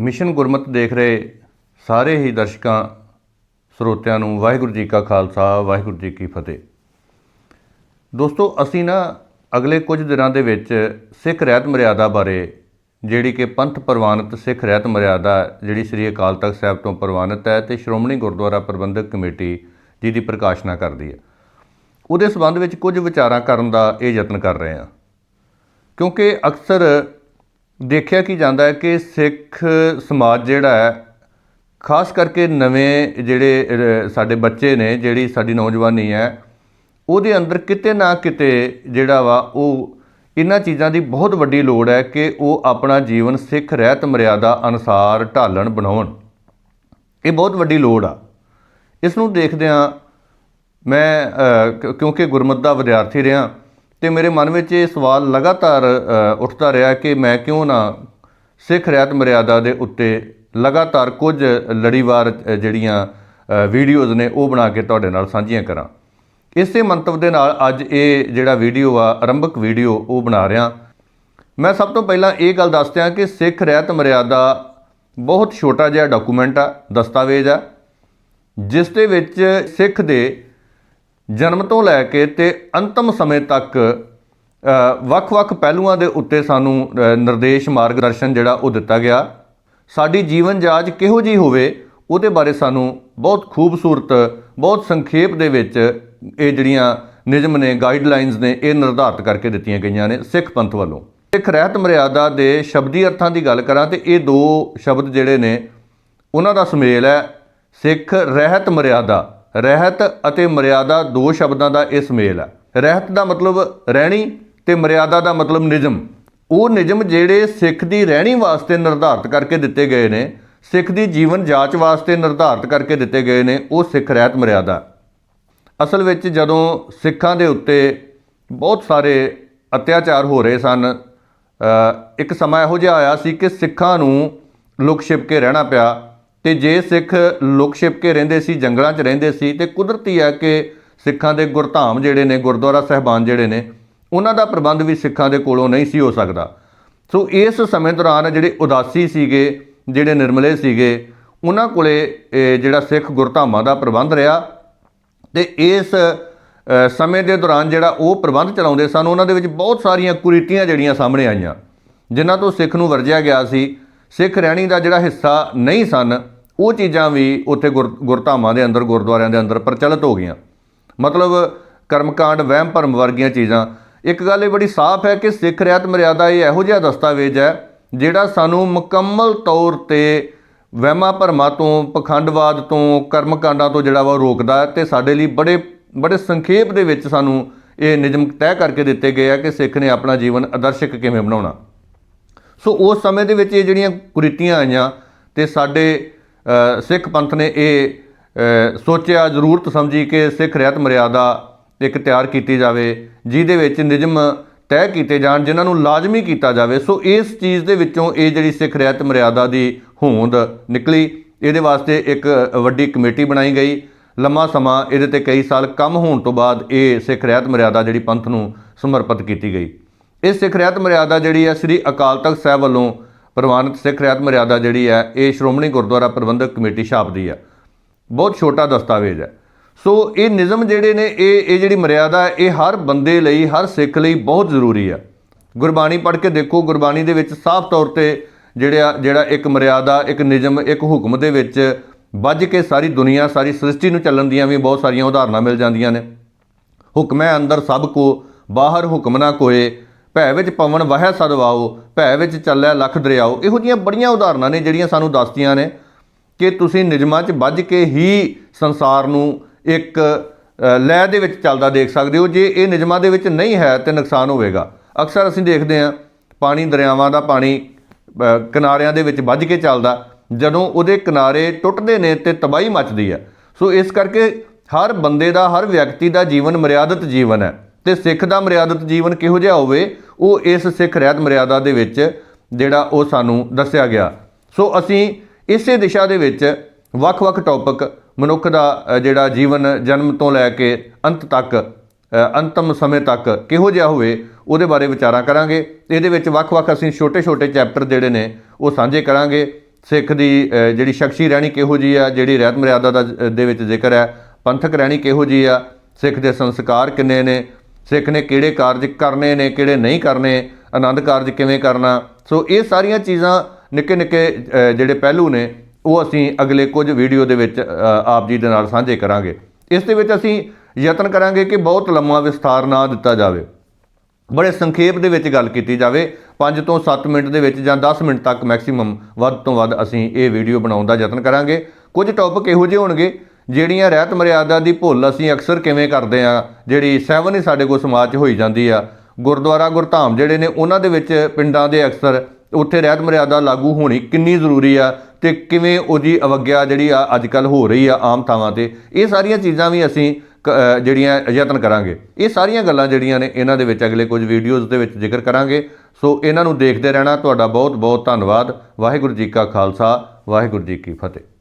Mission ਗੁਰਮਤ ਦੇਖ ਰਹੇ ਸਾਰੇ ਹੀ ਦਰਸ਼ਕਾਂ, ਸਰੋਤਿਆਂ ਨੂੰ ਵਾਹਿਗੁਰੂ ਜੀ ਕਾ ਖਾਲਸਾ, ਵਾਹਿਗੁਰੂ ਜੀ ਕੀ ਫਤਿਹ। ਦੋਸਤੋ, ਅਸੀਂ ਨਾ ਅਗਲੇ ਕੁਝ ਦਿਨਾਂ ਦੇ ਵਿੱਚ ਸਿੱਖ ਰਹਿਤ ਮਰਿਆਦਾ ਬਾਰੇ, ਜਿਹੜੀ ਕਿ ਪੰਥ ਪ੍ਰਵਾਨਿਤ ਸਿੱਖ ਰਹਿਤ ਮਰਿਆਦਾ, ਜਿਹੜੀ ਸ੍ਰੀ ਅਕਾਲ ਤਖਤ ਸਾਹਿਬ ਤੋਂ ਪ੍ਰਵਾਨਿਤ ਹੈ ਤੇ ਸ਼੍ਰੋਮਣੀ ਗੁਰਦੁਆਰਾ ਪ੍ਰਬੰਧਕ ਕਮੇਟੀ ਜੀ ਦੀ ਪ੍ਰਕਾਸ਼ਨਾ ਕਰਦੀ ਹੈ। ਉਹਦੇ ਸੰਬੰਧ ਵਿੱਚ ਕੁਝ ਵਿਚਾਰਾਂ ਕਰਨ ਦਾ ਇਹ ਯਤਨ ਕਰ ਰਹੇ ਹਾਂ। ਕਿਉਂਕਿ ਅਕਸਰ ਦੇਖਿਆ ਕੀ ਜਾਂਦਾ ਹੈ ਕਿ ਸਿੱਖ ਸਮਾਜ ਜਿਹੜਾ ਹੈ, ਖਾਸ ਕਰਕੇ ਨਵੇਂ ਜਿਹੜੇ ਸਾਡੇ ਬੱਚੇ ਨੇ, ਜਿਹੜੀ ਸਾਡੀ ਨੌਜਵਾਨੀ ਹੈ, ਉਹਦੇ ਅੰਦਰ ਕਿਤੇ ਨਾ ਕਿਤੇ ਜਿਹੜਾ ਵਾ, ਉਹ ਇਹਨਾਂ ਚੀਜ਼ਾਂ ਦੀ ਬਹੁਤ ਵੱਡੀ ਲੋੜ ਹੈ ਕਿ ਉਹ ਆਪਣਾ ਜੀਵਨ ਸਿੱਖ ਰਹਿਤ ਮਰਿਆਦਾ ਅਨੁਸਾਰ ਢਾਲਣ ਬਣਾਉਣ। ਇਹ ਬਹੁਤ ਵੱਡੀ ਲੋੜ ਆ। ਇਸ ਨੂੰ ਦੇਖਦਿਆਂ ਮੈਂ ਕਿਉਂਕਿ ਗੁਰਮਤ ਦਾ ਵਿਦਿਆਰਥੀ ਰਿਹਾ ਤੇ ਮੇਰੇ ਮਨ ਵਿੱਚ ਇਹ ਸਵਾਲ ਲਗਾਤਾਰ ਉੱਠਦਾ ਰਿਹਾ ਕਿ ਮੈਂ ਕਿਉਂ ਨਾ ਸਿੱਖ ਰਹਿਤ ਮਰਿਆਦਾ ਦੇ ਉੱਤੇ ਲਗਾਤਾਰ ਕੁਝ ਲੜੀਵਾਰ ਜਿਹੜੀਆਂ ਵੀਡੀਓਜ਼ ਨੇ ਉਹ ਬਣਾ ਕੇ ਤੁਹਾਡੇ ਨਾਲ ਸਾਂਝੀਆਂ ਕਰਾਂ। ਇਸੇ ਮੰਤਵ ਦੇ ਨਾਲ ਅੱਜ ਇਹ ਜਿਹੜਾ ਵੀਡੀਓ ਆ, ਆਰੰਭਕ ਵੀਡੀਓ, ਉਹ ਬਣਾ ਰਿਹਾ। ਮੈਂ ਸਭ ਤੋਂ ਪਹਿਲਾਂ ਇਹ ਗੱਲ ਦੱਸਦਿਆਂ ਕਿ ਸਿੱਖ ਰਹਿਤ ਮਰਿਆਦਾ ਬਹੁਤ ਛੋਟਾ ਜਿਹਾ ਡਾਕੂਮੈਂਟ ਆ, ਦਸਤਾਵੇਜ਼ ਆ, ਜਿਸ ਦੇ ਵਿੱਚ ਸਿੱਖ ਦੇ ਜਨਮ ਤੋਂ ਲੈ ਕੇ ਤੇ ਅੰਤਮ ਸਮੇਂ ਤੱਕ ਵੱਖ-ਵੱਖ ਪਹਿਲੂਆਂ ਦੇ ਉੱਤੇ ਸਾਨੂੰ ਨਿਰਦੇਸ਼, ਮਾਰਗਦਰਸ਼ਨ ਜਿਹੜਾ ਉਹ ਦਿੱਤਾ ਗਿਆ। ਸਾਡੀ ਜੀਵਨ ਜਾਂਚ ਕਿਹੋ ਜੀ ਹੋਵੇ, ਉਹਦੇ ਬਾਰੇ ਸਾਨੂੰ ਬਹੁਤ ਖੂਬਸੂਰਤ, ਬਹੁਤ ਸੰਖੇਪ ਦੇ ਵਿੱਚ ਇਹ ਜਿਹੜੀਆਂ ਨਿਯਮ ਨੇ ਗਾਈਡਲਾਈਨਸ ਨੇ, ਇਹ ਨਿਰਧਾਰਤ ਕਰਕੇ ਦਿੱਤੀਆਂ ਗਈਆਂ ਨੇ ਸਿੱਖ ਪੰਥ ਵੱਲੋਂ। ਸਿੱਖ ਰਹਿਤ ਮਰਿਆਦਾ ਦੇ ਸ਼ਬਦੀ ਅਰਥਾਂ ਦੀ ਗੱਲ ਕਰਾਂ ਤੇ ਇਹ ਦੋ ਸ਼ਬਦ ਜਿਹੜੇ ਨੇ, ਉਹਨਾਂ ਦਾ ਸੁਮੇਲ ਹੈ ਸਿੱਖ ਰਹਿਤ ਮਰਿਆਦਾ। ਰਹਿਤ ਅਤੇ ਮਰਿਆਦਾ ਦੋ ਸ਼ਬਦਾਂ ਦਾ ਇਹ ਸੁਮੇਲ ਆ ਰਹਿਤ ਦਾ ਮਤਲਬ ਰਹਿਣੀ ਤੇ ਮਰਿਆਦਾ ਦਾ ਮਤਲਬ ਨਿਯਮ। ਉਹ ਨਿਯਮ ਜਿਹੜੇ ਸਿੱਖ ਦੀ ਰਹਿਣੀ ਵਾਸਤੇ ਨਿਰਧਾਰਤ ਕਰਕੇ ਦਿੱਤੇ ਗਏ ਨੇ, ਸਿੱਖ ਦੀ ਜੀਵਨ ਜਾਂਚ ਵਾਸਤੇ ਨਿਰਧਾਰਤ ਕਰਕੇ ਦਿੱਤੇ ਗਏ ਨੇ, ਉਹ ਸਿੱਖ ਰਹਿਤ ਮਰਿਆਦਾ। ਅਸਲ ਵਿੱਚ ਜਦੋਂ ਸਿੱਖਾਂ ਦੇ ਉੱਤੇ ਬਹੁਤ ਸਾਰੇ ਅਤਿਆਚਾਰ ਹੋ ਰਹੇ ਸਨ ਇੱਕ ਸਮਾਂ ਇਹੋ ਜਿਹਾ ਆਇਆ ਸੀ ਕਿ ਸਿੱਖਾਂ ਨੂੰ ਲੁਕ ਛਿਪ ਕੇ ਰਹਿਣਾ ਪਿਆ। ਤੇ ਜੇ ਸਿੱਖ ਲੁਕ ਛਿਪ ਕੇ ਰਹਿੰਦੇ ਸੀ, ਜੰਗਲਾਂ 'ਚ ਰਹਿੰਦੇ ਸੀ, ਤੇ ਕੁਦਰਤੀ ਹੈ ਕਿ ਸਿੱਖਾਂ ਦੇ ਗੁਰਧਾਮ ਜਿਹੜੇ ਨੇ, ਗੁਰਦੁਆਰਾ ਸਹਿਬਾਨ ਜਿਹੜੇ ਨੇ, ਉਹਨਾਂ ਦਾ ਪ੍ਰਬੰਧ ਵੀ ਸਿੱਖਾਂ ਦੇ ਕੋਲੋਂ ਨਹੀਂ ਸੀ ਹੋ ਸਕਦਾ। ਸੋ ਇਸ ਸਮੇਂ ਦੌਰਾਨ ਜਿਹੜੇ ਉਦਾਸੀ ਸੀਗੇ, ਜਿਹੜੇ ਨਿਰਮਲੇ ਸੀਗੇ, ਉਹਨਾਂ ਕੋਲੇ ਇਹ ਜਿਹੜਾ ਸਿੱਖ ਗੁਰਧਾਮਾਂ ਦਾ ਪ੍ਰਬੰਧ ਰਿਹਾ ਤੇ ਇਸ ਸਮੇਂ ਦੇ ਦੌਰਾਨ ਜਿਹੜਾ ਉਹ ਪ੍ਰਬੰਧ ਚਲਾਉਂਦੇ ਸਨ, ਉਹਨਾਂ ਦੇ ਵਿੱਚ ਬਹੁਤ ਸਾਰੀਆਂ ਕੁਰੀਤੀਆਂ ਜਿਹੜੀਆਂ ਸਾਹਮਣੇ ਆਈਆਂ, ਜਿਨ੍ਹਾਂ ਤੋਂ ਸਿੱਖ ਨੂੰ ਵਰਜਿਆ ਗਿਆ ਸੀ। ਸਿੱਖ ਰਹਿਣੀ ਦਾ ਜਿਹੜਾ ਹਿੱਸਾ ਨਹੀਂ ਸਨ ਉਹ ਚੀਜ਼ਾਂ ਵੀ ਉੱਥੇ ਗੁਰ, ਗੁਰਧਾਮਾਂ ਦੇ ਅੰਦਰ, ਗੁਰਦੁਆਰਿਆਂ ਦੇ ਅੰਦਰ ਪ੍ਰਚਲਿਤ ਹੋ ਗਈਆਂ। ਮਤਲਬ ਕਰਮਕਾਂਡ, ਵਹਿਮ ਭਰਮ ਵਰਗੀਆਂ ਚੀਜ਼ਾਂ। ਇੱਕ ਗੱਲ ਇਹ ਬੜੀ ਸਾਫ਼ ਹੈ ਕਿ ਸਿੱਖ ਰਿਆਤ ਮਰਿਆਦਾ ਇਹ ਇਹੋ ਜਿਹਾ ਦਸਤਾਵੇਜ਼ ਹੈ, ਜਿਹੜਾ ਸਾਨੂੰ ਮੁਕੰਮਲ ਤੌਰ ਤੇ ਵਹਿਮਾਂ ਭਰਮਾਂ ਤੋਂ, ਪਖੰਡਵਾਦ ਤੋਂ, ਕਰਮਕਾਂਡਾਂ ਤੋਂ ਜਿਹੜਾ ਵਾ ਉਹ ਰੋਕਦਾ ਹੈ ਤੇ ਸਾਡੇ ਲਈ ਬੜੇ ਬੜੇ ਸੰਖੇਪ ਦੇ ਵਿੱਚ ਸਾਨੂੰ ਇਹ ਨਿਯਮ ਤੈਅ ਕਰਕੇ ਦਿੱਤੇ ਗਏ ਆ ਕਿ ਸਿੱਖ ਨੇ ਆਪਣਾ ਜੀਵਨ ਆਦਰਸ਼ਕ ਕਿਵੇਂ ਬਣਾਉਣਾ। ਸੋ ਉਸ ਸਮੇਂ ਦੇ ਵਿੱਚ ਇਹ ਜਿਹੜੀਆਂ ਕੁਰੀਤੀਆਂ ਆਈਆਂ ਤੇ ਸਾਡੇ ਸਿੱਖ ਪੰਥ ਨੇ ਇਹ ਸੋਚਿਆ, ਜ਼ਰੂਰਤ ਸਮਝੀ ਕਿ ਸਿੱਖ ਰਹਿਤ ਮਰਿਆਦਾ ਇੱਕ ਤਿਆਰ ਕੀਤੀ ਜਾਵੇ, ਜਿਹਦੇ ਵਿੱਚ ਨਿਯਮ ਤੈਅ ਕੀਤੇ ਜਾਣ, ਜਿਨ੍ਹਾਂ ਨੂੰ ਲਾਜ਼ਮੀ ਕੀਤਾ ਜਾਵੇ। ਸੋ ਇਸ ਚੀਜ਼ ਦੇ ਵਿੱਚੋਂ ਇਹ ਜਿਹੜੀ ਸਿੱਖ ਰਹਿਤ ਮਰਿਆਦਾ ਦੀ ਹੋਂਦ ਨਿਕਲੀ। ਇਹਦੇ ਵਾਸਤੇ ਇੱਕ ਵੱਡੀ ਕਮੇਟੀ ਬਣਾਈ ਗਈ। ਲੰਮਾ ਸਮਾਂ ਇਹਦੇ ਤੇ ਕਈ ਸਾਲ ਕੰਮ ਹੋਣ ਤੋਂ ਬਾਅਦ ਇਹ ਸਿੱਖ ਰਹਿਤ ਮਰਿਆਦਾ ਜਿਹੜੀ ਪੰਥ ਨੂੰ ਸਮਰਪਿਤ ਕੀਤੀ ਗਈ। ਇਹ ਸਿੱਖ ਰਹਿਤ ਮਰਿਆਦਾ ਜਿਹੜੀ ਹੈ, ਸ੍ਰੀ ਅਕਾਲ ਤਖਤ ਸਾਹਿਬ ਵੱਲੋਂ ਪ੍ਰਵਾਨਿਤ ਸਿੱਖ ਰਿਆਤ ਮਰਿਆਦਾ ਜਿਹੜੀ ਹੈ, ਇਹ ਸ਼੍ਰੋਮਣੀ ਗੁਰਦੁਆਰਾ ਪ੍ਰਬੰਧਕ ਕਮੇਟੀ ਛਾਪਦੀ ਹੈ। ਬਹੁਤ ਛੋਟਾ ਦਸਤਾਵੇਜ਼ ਹੈ। ਸੋ ਇਹ ਨਿਯਮ ਜਿਹੜੇ ਨੇ, ਇਹ ਇਹ ਜਿਹੜੀ ਮਰਿਆਦਾ ਇਹ ਹਰ ਬੰਦੇ ਲਈ, ਹਰ ਸਿੱਖ ਲਈ ਬਹੁਤ ਜ਼ਰੂਰੀ ਹੈ। ਗੁਰਬਾਣੀ ਪੜ੍ਹ ਕੇ ਦੇਖੋ, ਗੁਰਬਾਣੀ ਦੇ ਵਿੱਚ ਸਾਫ਼ ਤੌਰ ਤੇ ਜਿਹੜਾ ਜਿਹੜਾ ਇੱਕ ਮਰਿਆਦਾ, ਇੱਕ ਨਿਯਮ, ਇੱਕ ਹੁਕਮ ਦੇ ਵਿੱਚ ਵੱਜ ਕੇ ਸਾਰੀ ਦੁਨੀਆ, ਸਾਰੀ ਸ੍ਰਿਸ਼ਟੀ ਨੂੰ ਚੱਲਣ ਦੀਆਂ ਵੀ ਬਹੁਤ ਸਾਰੀਆਂ ਉਦਾਹਰਨਾਂ ਮਿਲ ਜਾਂਦੀਆਂ ਨੇ। ਹੁਕਮੈ ਅੰਦਰ ਸਭ ਕੋ, ਬਾਹਰ ਹੁਕਮ ਨਾ ਕੋਏ ਭੈ ਵਿੱਚ ਪਵਨ ਵਹਿ ਸਦਵਾਓ ਭੈ ਵਿੱਚ ਚੱਲੈ ਲੱਖ ਦਰਿਆਓ। ਇਹੋ ਜਿਹੀਆਂ ਬੜੀਆਂ ਉਦਾਹਰਨਾਂ ਨੇ ਜਿਹੜੀਆਂ ਸਾਨੂੰ ਦੱਸਦੀਆਂ ਨੇ ਕਿ ਤੁਸੀਂ ਨਿਯਮਾਂ 'ਚ ਵੱਜ ਕੇ ਹੀ ਸੰਸਾਰ ਨੂੰ ਇੱਕ ਲਹਿ ਦੇ ਵਿੱਚ ਚੱਲਦਾ ਦੇਖ ਸਕਦੇ ਹੋ। ਜੇ ਇਹ ਨਿਯਮਾਂ ਦੇ ਵਿੱਚ ਨਹੀਂ ਹੈ ਤੇ ਨੁਕਸਾਨ ਹੋਵੇਗਾ। ਅਕਸਰ ਅਸੀਂ ਦੇਖਦੇ ਹਾਂ, ਪਾਣੀ ਦਰਿਆਵਾਂ ਦਾ ਪਾਣੀ ਕਿਨਾਰਿਆਂ ਦੇ ਵਿੱਚ ਵੱਜ ਕੇ ਚੱਲਦਾ, ਜਦੋਂ ਉਹਦੇ ਕਿਨਾਰੇ ਟੁੱਟਦੇ ਨੇ ਤੇ ਤਬਾਹੀ ਮਚਦੀ ਹੈ। ਸੋ ਇਸ ਕਰਕੇ ਹਰ ਬੰਦੇ ਦਾ, ਹਰ ਵਿਅਕਤੀ ਦਾ ਜੀਵਨ ਮਰਿਆਦਤ ਜੀਵਨ ਹੈ। ਤੇ ਸਿੱਖ ਦਾ ਮਰਿਆਦਤ ਜੀਵਨ ਕਿਹੋ ਜਿਹਾ ਹੋਵੇ, ਉਹ ਇਸ ਸਿੱਖ ਰਹਿਤ ਮਰਿਆਦਾ ਦੇ ਵਿੱਚ ਜਿਹੜਾ ਉਹ ਸਾਨੂੰ ਦੱਸਿਆ ਗਿਆ। ਸੋ ਅਸੀਂ ਇਸੇ ਦਿਸ਼ਾ ਦੇ ਵਿੱਚ ਵੱਖ-ਵੱਖ ਟੌਪਿਕ ਮਨੁੱਖ ਦਾ ਜਿਹੜਾ ਜੀਵਨ ਜਨਮ ਤੋਂ ਲੈ ਕੇ ਅੰਤ ਤੱਕ ਅੰਤਮ ਸਮੇਂ ਤੱਕ ਕਿਹੋ ਜਿਹਾ ਹੋਵੇ, ਉਹਦੇ ਬਾਰੇ ਵਿਚਾਰਾਂ ਕਰਾਂਗੇ। ਇਹਦੇ ਵਿੱਚ ਵੱਖ-ਵੱਖ ਅਸੀਂ ਛੋਟੇ-ਛੋਟੇ ਚੈਪਟਰ ਜਿਹੜੇ ਨੇ, ਉਹ ਸਾਂਝੇ ਕਰਾਂਗੇ। ਸਿੱਖ ਦੀ ਜਿਹੜੀ ਸ਼ਖਸੀ ਰਹਿਣੀ ਕਿਹੋ ਜੀ ਆ, ਜਿਹੜੀ ਰਹਿਤ ਮਰਿਆਦਾ ਦਾ ਦੇ ਵਿੱਚ ਜ਼ਿਕਰ ਹੈ, ਪੰਥਕ ਰਹਿਣੀ ਕਿਹੋ ਜੀ ਆ, ਸਿੱਖ ਦੇ ਸੰਸਕਾਰ ਕਿੰਨੇ ਨੇ ਸਿੱਖ ਨੇ ਕਿਹੜੇ ਕਾਰਜ ਕਰਨੇ ਨੇ, ਕਿਹੜੇ ਨਹੀਂ ਕਰਨੇ, ਆਨੰਦ ਕਾਰਜ ਕਿਵੇਂ ਕਰਨਾ। ਸੋ ਇਹ ਸਾਰੀਆਂ ਚੀਜ਼ਾਂ ਨਿੱਕੇ ਨਿੱਕੇ ਜਿਹੜੇ ਪਹਿਲੂ ਨੇ, ਉਹ ਅਸੀਂ ਅਗਲੇ ਕੁਝ ਵੀਡੀਓ ਦੇ ਵਿੱਚ ਆਪ ਜੀ ਦੇ ਨਾਲ ਸਾਂਝੇ ਕਰਾਂਗੇ। ਇਸ ਦੇ ਵਿੱਚ ਅਸੀਂ ਯਤਨ ਕਰਾਂਗੇ ਕਿ ਬਹੁਤ ਲੰਮਾ ਵਿਸਥਾਰ ਨਾ ਦਿੱਤਾ ਜਾਵੇ। ਬੜੇ ਸੰਖੇਪ ਦੇ ਵਿੱਚ ਗੱਲ ਕੀਤੀ ਜਾਵੇ। 5 ਤੋਂ 7 ਮਿੰਟ ਦੇ ਵਿੱਚ ਜਾਂ 10 ਮਿੰਟ ਤੱਕ ਮੈਕਸਿਮਮ ਵੱਧ ਤੋਂ ਵੱਧ ਅਸੀਂ ਇਹ ਵੀਡੀਓ ਬਣਾਉਣ ਦਾ ਯਤਨ ਕਰਾਂਗੇ। ਕੁਝ ਟੌਪਿਕ ਇਹੋ ਜਿਹੇ ਹੋਣਗੇ ਜਿਹੜੀਆਂ ਰਹਿਤ ਮਰਿਆਦਾ ਦੀ ਭੁੱਲ ਅਸੀਂ ਅਕਸਰ ਕਿਵੇਂ ਕਰਦੇ ਆ ਜਿਹੜੀ ਸਹਿਵਨ ਹੀ ਸਾਡੇ ਕੋਲ ਸਮਾਜ 'ਚ ਹੋਈ ਜਾਂਦੀ ਆ। ਗੁਰਦੁਆਰਾ ਗੁਰਧਾਮ ਜਿਹੜੇ ਨੇ, ਉਹਨਾਂ ਦੇ ਵਿੱਚ ਪਿੰਡਾਂ ਦੇ ਅਕਸਰ ਉੱਥੇ ਰਹਿਤ ਮਰਿਆਦਾ ਲਾਗੂ ਹੋਣੀ ਕਿੰਨੀ ਜ਼ਰੂਰੀ ਆ ਤੇ ਕਿਵੇਂ ਉਹਦੀ ਅਵਗਿਆ ਜਿਹੜੀ ਆ ਅੱਜ ਕੱਲ ਹੋ ਰਹੀ ਆ ਆਮ ਥਾਵਾਂ ਤੇ। ਇਹ ਸਾਰੀਆਂ ਚੀਜ਼ਾਂ ਵੀ ਅਸੀਂ ਕ- ਜਿਹੜੀਆਂ ਯਤਨ ਕਰਾਂਗੇ। ਇਹ ਸਾਰੀਆਂ ਗੱਲਾਂ ਜਿਹੜੀਆਂ ਨੇ, ਇਹਨਾਂ ਦੇ ਵਿੱਚ ਅਗਲੇ ਕੁਝ ਵੀਡੀਓਜ਼ ਦੇ ਵਿੱਚ ਜ਼ਿਕਰ ਕਰਾਂਗੇ। ਸੋ ਇਹਨਾਂ ਨੂੰ ਦੇਖਦੇ ਰਹਿਣਾ ਤੁਹਾਡਾ ਬਹੁਤ ਬਹੁਤ ਧੰਨਵਾਦ। ਵਾਹਿਗੁਰੂ ਜੀ ਕਾ ਖਾਲਸਾ, ਵਾਹਿਗੁਰੂ ਜੀ ਕੀ ਫਤਿਹ।